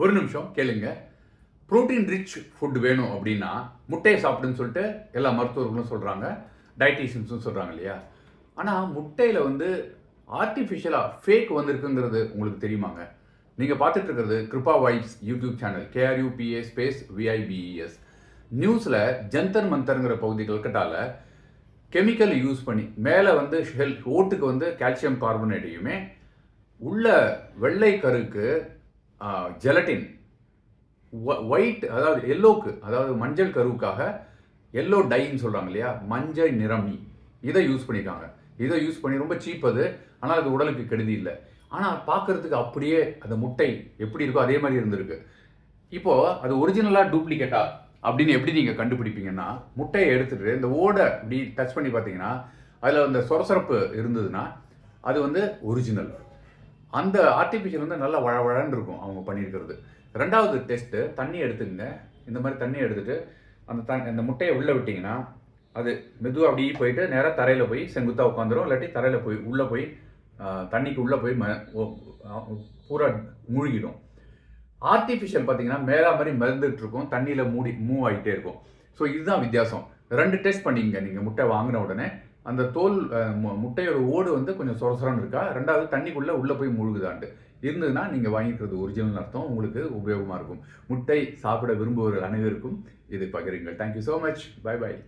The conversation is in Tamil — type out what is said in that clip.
ஒரு நிமிஷம் கேளுங்க. புரோட்டீன் ரிச் ஃபுட் வேணும் அப்படின்னா முட்டையை சாப்பிடுன்னு சொல்லிட்டு எல்லா மருத்துவர்களும் சொல்கிறாங்க டயட்டீஷியன்ஸும் சொல்கிறாங்க இல்லையா? ஆனால் முட்டையில் வந்து ஆர்டிஃபிஷியலாக ஃபேக் வந்திருக்குங்கிறது உங்களுக்கு தெரியுமாங்க? நீங்கள் பார்த்துட்டு இருக்கிறது Kripa vibes YouTube channel K R U P A space V I B E S நியூஸில் ஜந்தர் மந்தருங்கிற பகுதி கல்கட்டாவில் கெமிக்கல் யூஸ் பண்ணி மேலே வந்து ஹெல் ஓட்டுக்கு வந்து கால்சியம் கார்பனேட்டையுமே உள்ள வெள்ளை கருக்கு ஜெலட்டின் ஒயிட் அதாவது எல்லோக்கு அதாவது மஞ்சள் கருவுக்காக எல்லோ டைன்னு சொல்கிறாங்க இல்லையா? மஞ்சள் நிறமி. இதை யூஸ் பண்ணியிருக்காங்க இதை யூஸ் பண்ணி ரொம்ப சீப் அது. ஆனால் அது உடலுக்கு கெடுதி இல்லை. ஆனால் பார்க்கறதுக்கு அப்படியே அந்த முட்டை எப்படி இருக்கோ அதே மாதிரி இருந்திருக்கு. இப்போது அது ஒரிஜினலாக டூப்ளிகேட்டா அப்படின்னு எப்படி நீங்கள் கண்டுபிடிப்பீங்கன்னா முட்டையை எடுத்துகிட்டு இந்த ஓடை இப்படி டச் பண்ணி பார்த்தீங்கன்னா அதில் அந்த சொரசொரப்பு இருந்ததுன்னா அது வந்து ஒரிஜினல் அந்த ஆர்டிஃபிஷியல் வந்து நல்லா வழவழன்னு இருக்கும் அவங்க பண்ணியிருக்கிறது. ரெண்டாவது டெஸ்ட்டு தண்ணி எடுத்துங்க இந்த மாதிரி தண்ணி எடுத்துகிட்டு அந்த த அந்த முட்டையை உள்ளே விட்டிங்கன்னா அது மெதுவாக அப்படியே போயிட்டு நேராக தரையில் போய் செங்குத்தாக உட்காந்துரும். இல்லாட்டி தரையில் போய் உள்ளே போய் தண்ணிக்கு உள்ளே போய் ம பூரா மூழ்கிடும். ஆர்டிஃபிஷியல் பார்த்தீங்கன்னா மேலே மாதிரி மிதந்துட்டு இருக்கும். தண்ணியில் மூடி மூவ் ஆகிட்டே இருக்கும். ஸோ இதுதான் வித்தியாசம். ரெண்டு டெஸ்ட் பண்ணிங்க நீங்கள் முட்டை வாங்கின உடனே. அந்த தோல் மு- முட்டையோட ஓடு வந்து கொஞ்சம் சொரசொரன்னு இருக்கா? ரெண்டாவது தண்ணிக்குள்ளே உள்ளே போய் முழுகுதாண்டு. இருந்ததுன்னா நீங்கள் வாங்கிக்கிறது ஒரிஜினல் அர்த்தம். உங்களுக்கு உபயோகமாக இருக்கும். முட்டை சாப்பிட விரும்புபவர்கள் அனைவருக்கும் இது பகிருங்கள். Thank you so much bye bye